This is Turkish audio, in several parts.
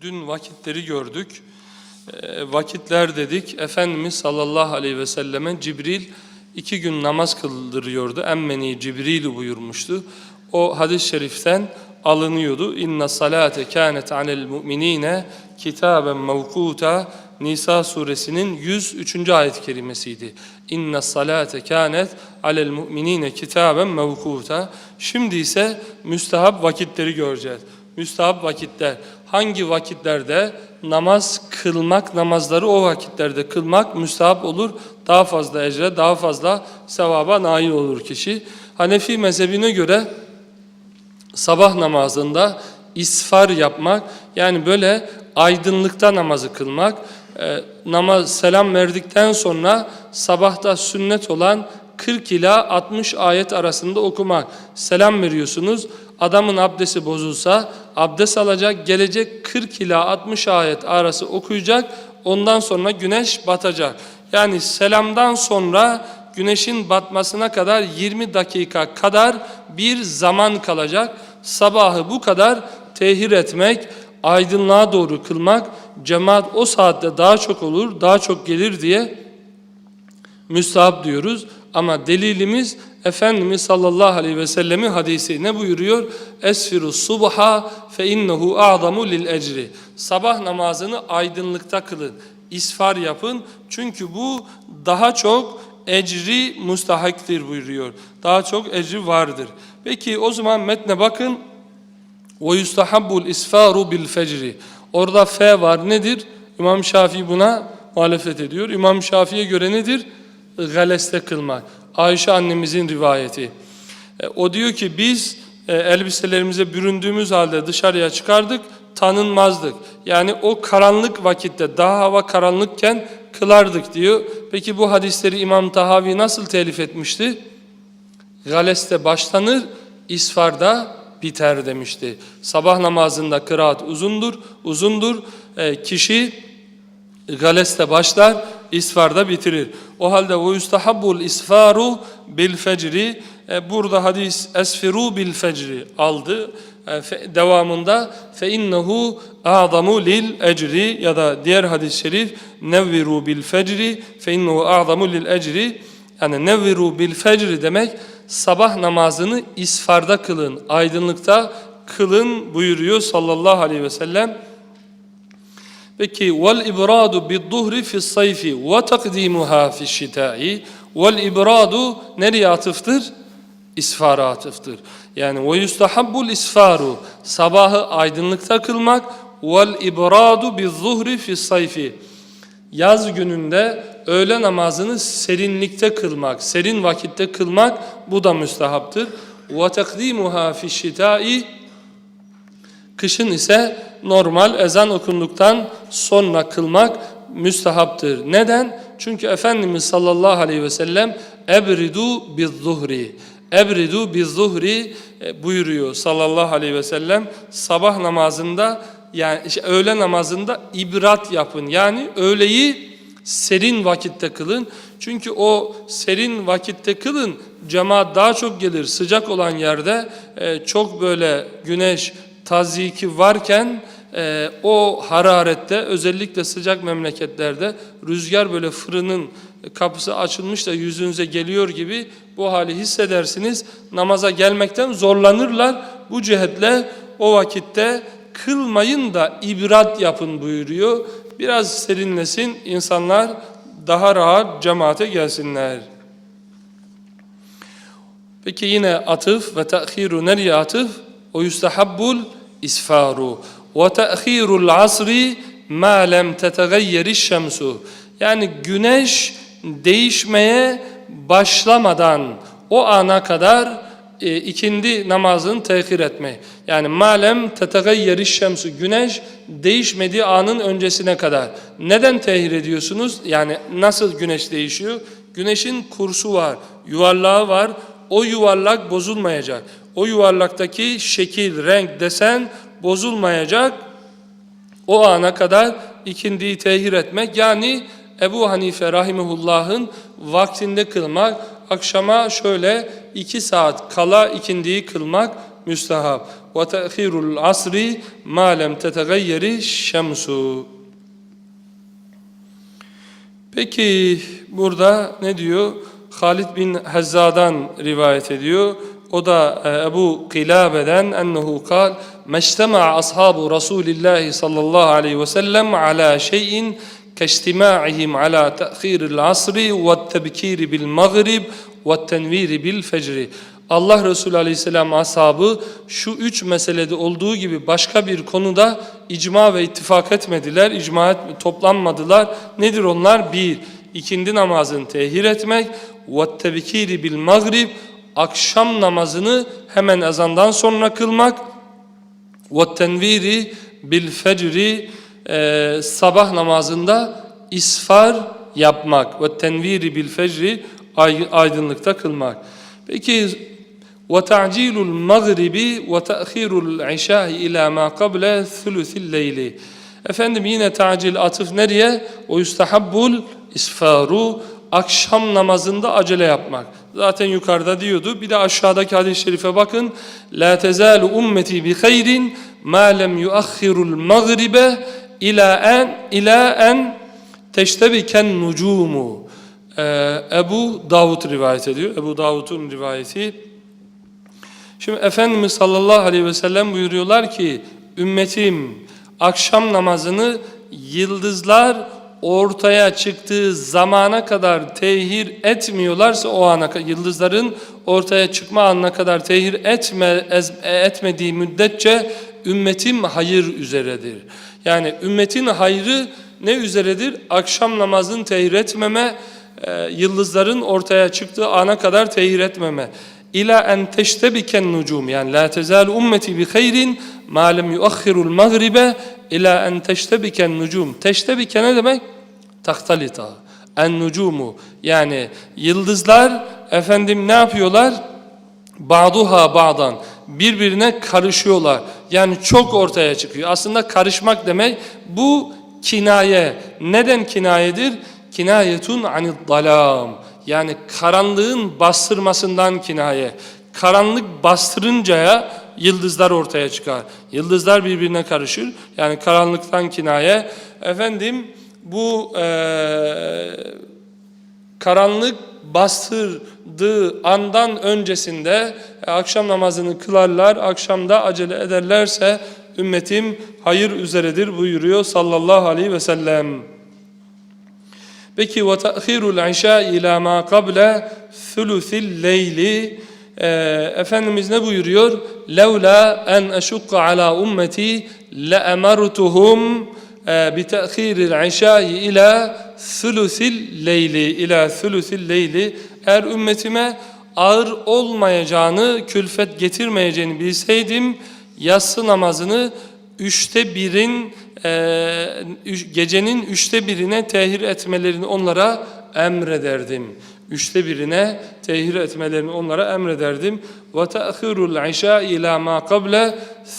Dün vakitleri gördük. E, vakitler dedik. Efendimiz sallallahu aleyhi ve selleme Cibril iki gün namaz kıldırıyordu. Emmeni Cibril buyurmuştu. O hadis-i şeriften alınıyordu. İnne salate kânet alel mu'minîne kitaben mevkuta Nisa suresinin 103. ayet-i kerimesiydi. İnne salate kânet alel mu'minîne kitaben mevkuta. Şimdi ise müstehap vakitleri göreceğiz. Müstahap vakitler. Hangi vakitlerde namaz kılmak, namazları o vakitlerde kılmak müstahap olur. Daha fazla ecre, daha fazla sevaba nail olur kişi. Hanefi mezhebine göre sabah namazında isfar yapmak, yani böyle aydınlıkta namazı kılmak, e, namaz selam verdikten sonra sabahta sünnet olan 40 ila 60 ayet arasında okumak. Selam veriyorsunuz. Adamın abdesti bozulsa abdest alacak, gelecek 40 ila 60 ayet arası okuyacak. Ondan sonra güneş batacak. Yani selamdan sonra güneşin batmasına kadar 20 dakika kadar bir zaman kalacak. Sabahı bu kadar tehir etmek, aydınlığa doğru kılmak, cemaat o saatte daha çok olur, daha çok gelir diye müstahap diyoruz. Ama delilimiz Efendimiz sallallahu aleyhi ve sellemin hadisi ne buyuruyor? Esfiru subha fe innehu a'zamu lil ecri. Sabah namazını aydınlıkta kılın. İsfar yapın. Çünkü bu daha çok ecri mustahaktir buyuruyor. Daha çok ecri vardır. Peki o zaman metne bakın. Ve yustahabbul isfaru bil fecri. Orada fe var nedir? İmam Şafii buna muhalefet ediyor. İmam Şafii'ye göre nedir? Galeste kılmak. Ayşe annemizin rivayeti. E, o diyor ki biz e, elbiselerimize büründüğümüz halde dışarıya çıkardık, tanınmazdık. Yani o karanlık vakitte, daha hava karanlıkken kılardık diyor. Peki bu hadisleri İmam Tahavi nasıl telif etmişti? Galeste başlanır, isfarda biter demişti. Sabah namazında kıraat uzundur, uzundur. E, kişi galeste başlar, isfarda bitirir. O halde ve yustahabbul isfaru bil fecri e, burada hadis esfiru bil fecri aldı. E, devamında fe innehu a'zamu lil ecri ya da diğer hadis-i şerif nevviru bil fecri fe innehu a'zamu lil ecri yani nevviru bil fecri demek sabah namazını isfarda kılın, aydınlıkta kılın buyuruyor sallallahu aleyhi ve sellem. Peki vel ibradu bid-duhri fi sayfi ve takdimuha fi şitai vel ibradu nereye atıftır? İsfara atıftır. Yani ve yustahabbul isfaru sabahı aydınlıkta kılmak vel ibradu biz-zuhri fi sayfi yaz gününde öğle namazını serinlikte kılmak, serin vakitte kılmak bu da müstehaptır. Ve takdimuha fi şitai Kışın ise normal ezan okunduktan sonra kılmak müstehaptır. Neden? Çünkü Efendimiz sallallahu aleyhi ve sellem ebridu biz zuhri. Ebridu biz zuhri e, buyuruyor sallallahu aleyhi ve sellem. Sabah namazında yani işte öğle namazında ibrat yapın. Yani öğleyi serin vakitte kılın. Çünkü o serin vakitte kılın cemaat daha çok gelir. Sıcak olan yerde e, çok böyle güneş tazyiki varken e, o hararette özellikle sıcak memleketlerde rüzgar böyle fırının kapısı açılmış da yüzünüze geliyor gibi bu hali hissedersiniz. Namaza gelmekten zorlanırlar. Bu cihetle o vakitte kılmayın da ibrat yapın buyuruyor. Biraz serinlesin insanlar daha rahat cemaate gelsinler. Peki yine atıf ve te'khiru nereye atıf? O yustahabbul isfaru ve te'khirul asri ma lem tetegayyeriş şemsu. Yani güneş değişmeye başlamadan o ana kadar e, ikindi namazını tehir etme. Yani malem tetegayyeriş şemsu güneş değişmediği anın öncesine kadar. Neden tehir ediyorsunuz? Yani nasıl güneş değişiyor? Güneşin kursu var, yuvarlağı var. O yuvarlak bozulmayacak. O yuvarlaktaki şekil, renk, desen bozulmayacak. O ana kadar ikindiyi tehir etmek yani Ebu Hanife rahimehullah'ın vaktinde kılmak, akşama şöyle iki saat kala ikindiyi kılmak. Ve te'khirul asri ma lem tetegayyeri şemsu. Peki burada ne diyor? Halid bin Hezza'dan rivayet ediyor. O da e, Ebu Kilabe'den ennehu kal meçtema'a ashabu Resulillahi sallallahu aleyhi ve sellem ala şeyin keçtima'ihim ala te'khiril asri ve tebkiri bil maghrib ve tenviri bil fecri. Allah Resulü Aleyhisselam ashabı şu üç meselede olduğu gibi başka bir konuda icma ve ittifak etmediler, icma et, toplanmadılar. Nedir onlar? Bir, ikindi namazını tehir etmek, وَالتَّبِكِيرِ bil maghrib akşam namazını hemen ezandan sonra kılmak ve tenviri bil fecri e, sabah namazında isfar yapmak ve tenviri bil fecri aydınlıkta kılmak. Peki ve ta'cilul magribi ve ta'khirul işahi ila ma qabla thuluthil leyli. Efendim yine tacil atıf nereye? O yustahabbul isfaru akşam namazında acele yapmak. Zaten yukarıda diyordu. Bir de aşağıdaki hadis-i şerife bakın. La tezalu ummeti bi hayrin ma lem yuakhirul magribe ila en ila en teştebiken nucumu. Ee, Ebu Davud rivayet ediyor. Ebu Davud'un rivayeti. Şimdi Efendimiz sallallahu aleyhi ve sellem buyuruyorlar ki ümmetim akşam namazını yıldızlar ortaya çıktığı zamana kadar tehir etmiyorlarsa o ana yıldızların ortaya çıkma anına kadar tehir etme, ez- etmediği müddetçe ümmetim hayır üzeredir. Yani ümmetin hayrı ne üzeredir? Akşam namazını tehir etmeme, e, yıldızların ortaya çıktığı ana kadar tehir etmeme. İla en teştebiken nucum yani la tezal ummeti bi hayrin ma lem yuakhirul magribe ila en teştebiken nucum. Teştebike ne demek? Taktalita. En nucumu yani yıldızlar efendim ne yapıyorlar? Ba'duha ba'dan birbirine karışıyorlar. Yani çok ortaya çıkıyor. Aslında karışmak demek bu kinaye. Neden kinayedir? Kinayetun anid dalam. Yani karanlığın bastırmasından kinaye. Karanlık bastırıncaya yıldızlar ortaya çıkar. Yıldızlar birbirine karışır. Yani karanlıktan kinaye. Efendim bu eee karanlık bastırdığı andan öncesinde e, akşam namazını kılarlar, akşamda acele ederlerse ümmetim hayır üzeredir buyuruyor sallallahu aleyhi ve sellem. Peki ve ta'khirul işa ila ma qabla thuluthil leyli e, Efendimiz ne buyuruyor? Eşukka ala ummeti le emartuhum bi ta'khiril işa ila thuluthil leyli ila thuluthil leyli eğer ümmetime ağır olmayacağını, külfet getirmeyeceğini bilseydim yatsı namazını üçte birin e, gecenin üçte birine tehir etmelerini onlara emrederdim Üçte birine tehir etmelerini onlara emrederdim. Ve ta'khirul işa ila ma qabla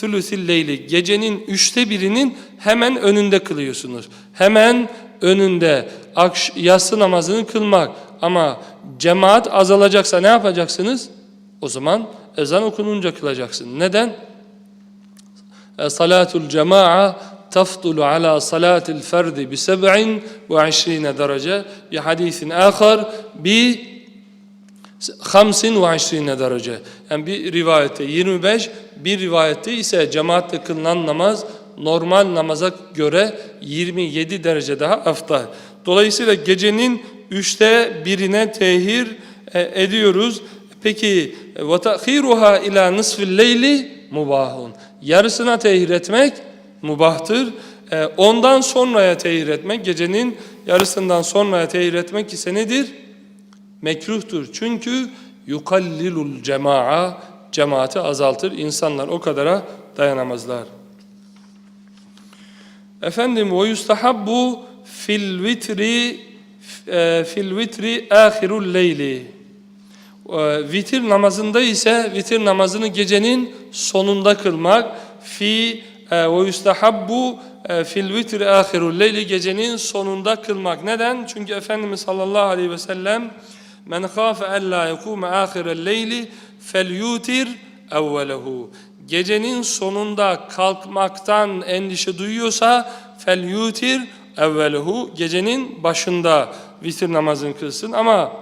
thuluthil leyli. Gecenin üçte birinin hemen önünde kılıyorsunuz. Hemen önünde akş, yatsı namazını kılmak. Ama cemaat azalacaksa ne yapacaksınız? O zaman ezan okununca kılacaksın. Neden? صلاة الجماعة تفضل على صلاة الفرد بسبع وعشرين درجة بحديث آخر ب خمس وعشرين درجة yani bir rivayette 25 bir rivayette ise cemaatle kılınan namaz normal namaza göre 27 derece daha aftal. Dolayısıyla gecenin üçte birine tehir e, ediyoruz. Peki ve ta'khiruha ila nisfil leyli mubahun. Yarısına tehir etmek mubahtır. E, Ondan sonraya tehir etmek, gecenin yarısından sonraya tehir etmek ise nedir? Mekruhtur. Çünkü yukallilul cemaa cemaati azaltır. İnsanlar o kadara dayanamazlar. Efendim ve yustahabbu fil vitri e, fil vitri ahirul leyli. E, Vitir namazında ise vitir namazını gecenin sonunda kılmak fi ve yustahabbu e, fil vitri ahirul leyli gecenin sonunda kılmak. Neden? Çünkü Efendimiz sallallahu aleyhi ve sellem men khafe en la yekume ahirel leyli fel yutir evvelehu. Gecenin sonunda kalkmaktan endişe duyuyorsa fel yutir evvelehu. Gecenin başında vitir namazını kılsın ama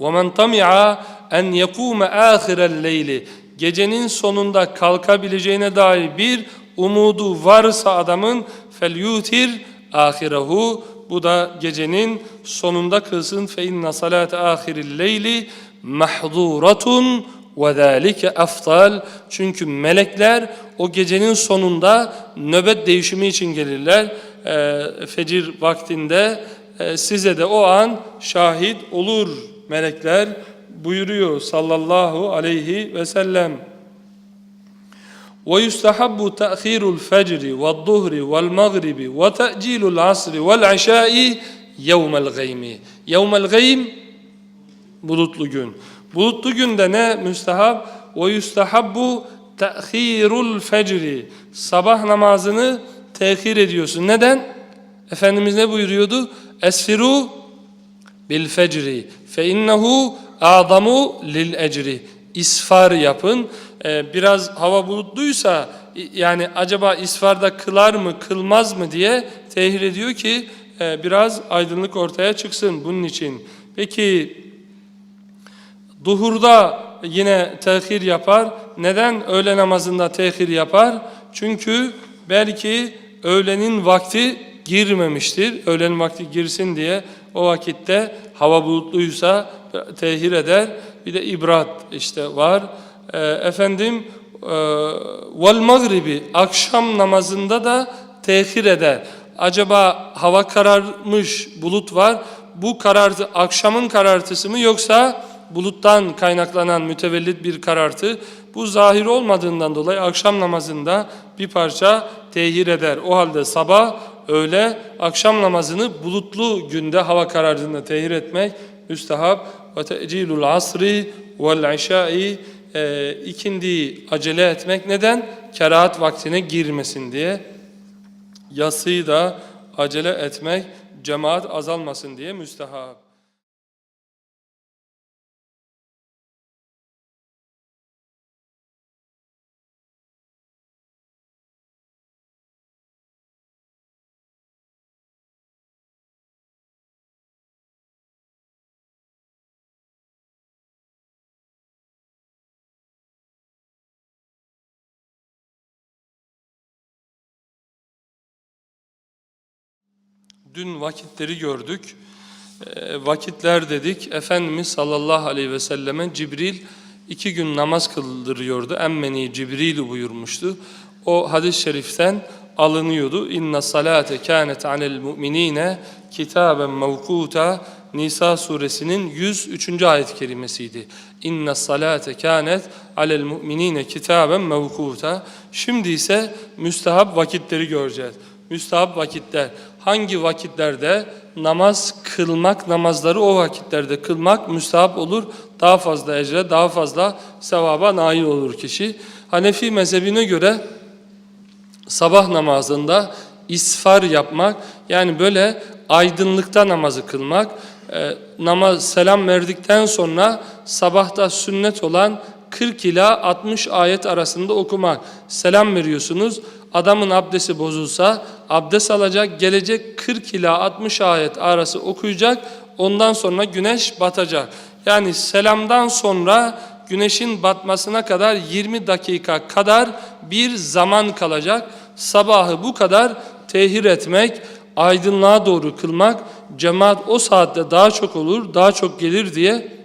وَمَنْ طَمِعَ اَنْ يَقُومَ آخِرَ اللَّيْلِ Gecenin sonunda kalkabileceğine dair bir umudu varsa adamın felyutir ahirehu bu da gecenin sonunda kılsın. Fe inna salate ahiril leyli mahduratun ve zalike aftal çünkü melekler o gecenin sonunda nöbet değişimi için gelirler. E, fecir vaktinde e, size de o an şahit olur melekler buyuruyor sallallahu aleyhi ve sellem. ويستحب تأخير الفجر والظهر والمغرب وتأجيل العصر والعشاء يوم الغيم يوم الغيم bulutlu gün. Bulutlu günde ne müstehab? Ve yustahabbu te'khirul fecri. Sabah namazını tehir ediyorsun. Neden? Efendimiz ne buyuruyordu? Esfiru bil fecri fe innehu a'zamu lil ecri. İsfar yapın. Ee, biraz hava bulutluysa yani acaba isfarda kılar mı kılmaz mı diye tehir ediyor ki e, biraz aydınlık ortaya çıksın bunun için. Peki Duhurda yine tehir yapar. Neden öğle namazında tehir yapar? Çünkü belki öğlenin vakti girmemiştir. Öğlenin vakti girsin diye o vakitte hava bulutluysa tehir eder. Bir de ibrat işte var. Ee, efendim e, vel magribi akşam namazında da tehir eder. Acaba hava kararmış, bulut var. Bu karartı akşamın karartısı mı yoksa buluttan kaynaklanan mütevellit bir karartı bu zahir olmadığından dolayı akşam namazında bir parça tehir eder. O halde sabah, öğle, akşam namazını bulutlu günde hava karardığında tehir etmek müstehab. Ve te'cilul asri vel işai e, ikindi acele etmek neden? Kerahat vaktine girmesin diye. Yasıyı da acele etmek cemaat azalmasın diye müstehab. Dün vakitleri gördük. E, vakitler dedik. Efendimiz sallallahu aleyhi ve selleme Cibril iki gün namaz kıldırıyordu. Emmeni Cibril buyurmuştu. O hadis-i şeriften alınıyordu. İnne salate kânet alel mu'minîne kitaben mevkuta Nisa suresinin 103. ayet-i kerimesiydi. İnne salate kânet alel mu'minîne kitaben mevkuta. Şimdi ise müstehab vakitleri göreceğiz. Müstahap vakitler. Hangi vakitlerde namaz kılmak, namazları o vakitlerde kılmak müstahap olur. Daha fazla ecre, daha fazla sevaba nail olur kişi. Hanefi mezhebine göre sabah namazında isfar yapmak, yani böyle aydınlıkta namazı kılmak, e, namaz selam verdikten sonra sabahta sünnet olan 40 ila 60 ayet arasında okumak. Selam veriyorsunuz. Adamın abdesti bozulsa abdest alacak, gelecek 40 ila 60 ayet arası okuyacak. Ondan sonra güneş batacak. Yani selamdan sonra güneşin batmasına kadar 20 dakika kadar bir zaman kalacak. Sabahı bu kadar tehir etmek, aydınlığa doğru kılmak, cemaat o saatte daha çok olur, daha çok gelir diye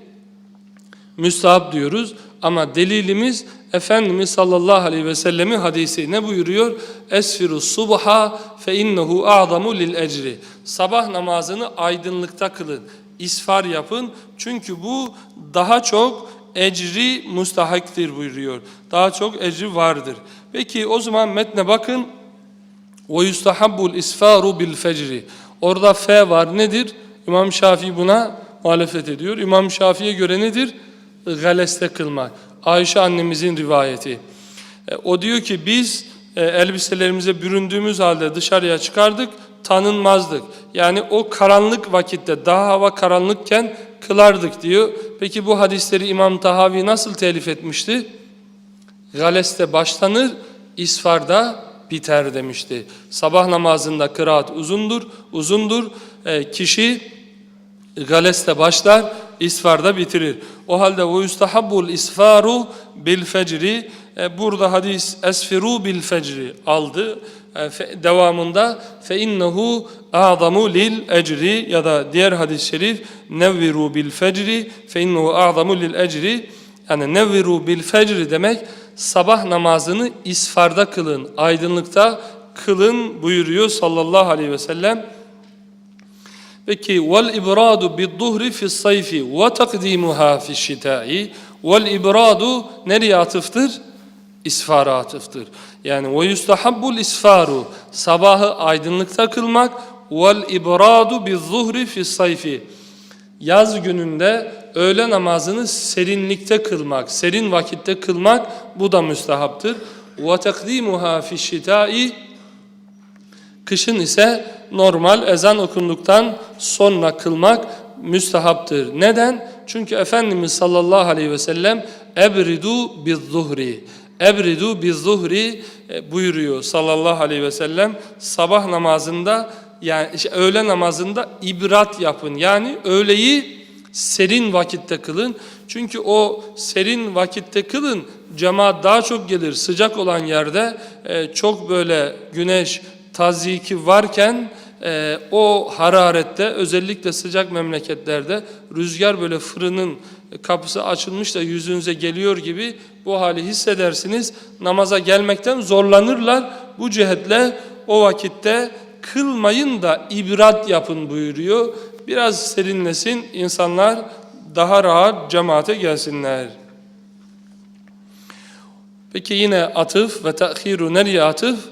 müstahap diyoruz. Ama delilimiz Efendimiz sallallahu aleyhi ve sellemin hadisi ne buyuruyor? Esfiru subha fe innehu a'zamu lil ecri. Sabah namazını aydınlıkta kılın. İsfar yapın. Çünkü bu daha çok ecri mustahaktir buyuruyor. Daha çok ecri vardır. Peki o zaman metne bakın. Ve yustahabbul isfaru bil fecri. Orada fe var nedir? İmam Şafii buna muhalefet ediyor. İmam Şafii'ye göre nedir? Galeste kılmak. Ayşe annemizin rivayeti. E, o diyor ki biz e, elbiselerimize büründüğümüz halde dışarıya çıkardık, tanınmazdık. Yani o karanlık vakitte, daha hava karanlıkken kılardık diyor. Peki bu hadisleri İmam Tahavi nasıl telif etmişti? Galeste başlanır, isfarda biter demişti. Sabah namazında kıraat uzundur, uzundur. E, kişi galeste başlar, isfarda bitirir. O halde ve yustahabbul isfaru bil fecri e, burada hadis esfiru bil fecri aldı. E, devamında fe innehu a'zamu lil ecri ya da diğer hadis-i şerif nevviru bil fecri fe innehu a'zamu lil ecri yani nevviru bil fecri demek sabah namazını isfarda kılın, aydınlıkta kılın buyuruyor sallallahu aleyhi ve sellem. Peki vel ibradu bid duhri fi sayfi ve takdimuha fi şitai vel ibradu nereye atıftır? İsfara atıftır. Yani ve yustahabbul isfaru sabahı aydınlıkta kılmak vel ibradu bid zuhri fi sayfi yaz gününde öğle namazını serinlikte kılmak, serin vakitte kılmak bu da müstehaptır. Ve takdimuha fi şitai Kışın ise normal ezan okunduktan sonra kılmak müstehaptır. Neden? Çünkü Efendimiz sallallahu aleyhi ve sellem ebridu biz zuhri. Ebridu biz zuhri e, buyuruyor sallallahu aleyhi ve sellem. Sabah namazında yani işte öğle namazında ibrat yapın. Yani öğleyi serin vakitte kılın. Çünkü o serin vakitte kılın cemaat daha çok gelir. Sıcak olan yerde e, çok böyle güneş tazyiki varken e, o hararette özellikle sıcak memleketlerde rüzgar böyle fırının kapısı açılmış da yüzünüze geliyor gibi bu hali hissedersiniz. Namaza gelmekten zorlanırlar. Bu cihetle o vakitte kılmayın da ibrat yapın buyuruyor. Biraz serinlesin insanlar daha rahat cemaate gelsinler. Peki yine atıf ve te'khiru nereye atıf?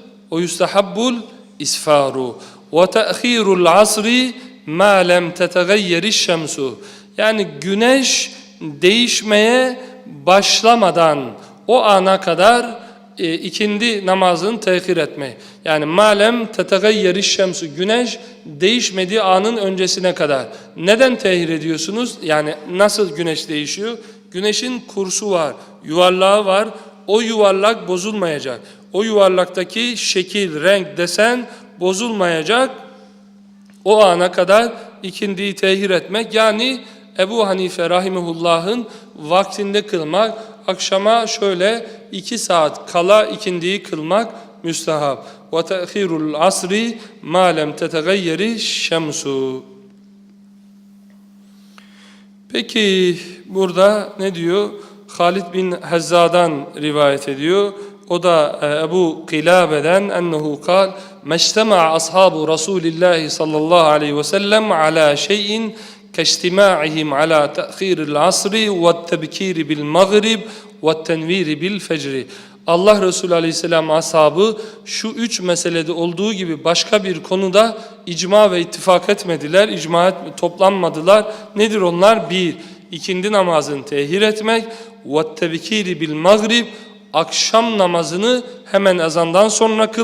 İsfaru ve te'khirul asri ma lem tetegayyeriş şemsu. Yani güneş değişmeye başlamadan o ana kadar e, ikindi namazını tehir etmek. Yani malem tetegayyeriş şemsu güneş değişmediği anın öncesine kadar. Neden tehir ediyorsunuz? Yani nasıl güneş değişiyor? Güneşin kursu var, yuvarlağı var. O yuvarlak bozulmayacak. O yuvarlaktaki şekil, renk, desen bozulmayacak. O ana kadar ikindiyi tehir etmek yani Ebu Hanife rahimehullah'ın vaktinde kılmak, akşama şöyle iki saat kala ikindiyi kılmak. Ve te'khirul asri ma lem tetegayyeri şemsu. Peki burada ne diyor? Halid bin Hezza'dan rivayet ediyor. O da e, Ebu Kilabe'den ennehu kal meçtema'a ashabu Resulillahi sallallahu aleyhi ve sellem ala şeyin keçtima'ihim ala te'khiril asri ve tebkiri bil maghrib ve tenviri bil fecri. Allah Resulü Aleyhisselam ashabı şu üç meselede olduğu gibi başka bir konuda icma ve ittifak etmediler, icma et, toplanmadılar. Nedir onlar? Bir, ikindi namazını tehir etmek, bil maghrib, akşam namazını hemen ezandan sonra kılmak,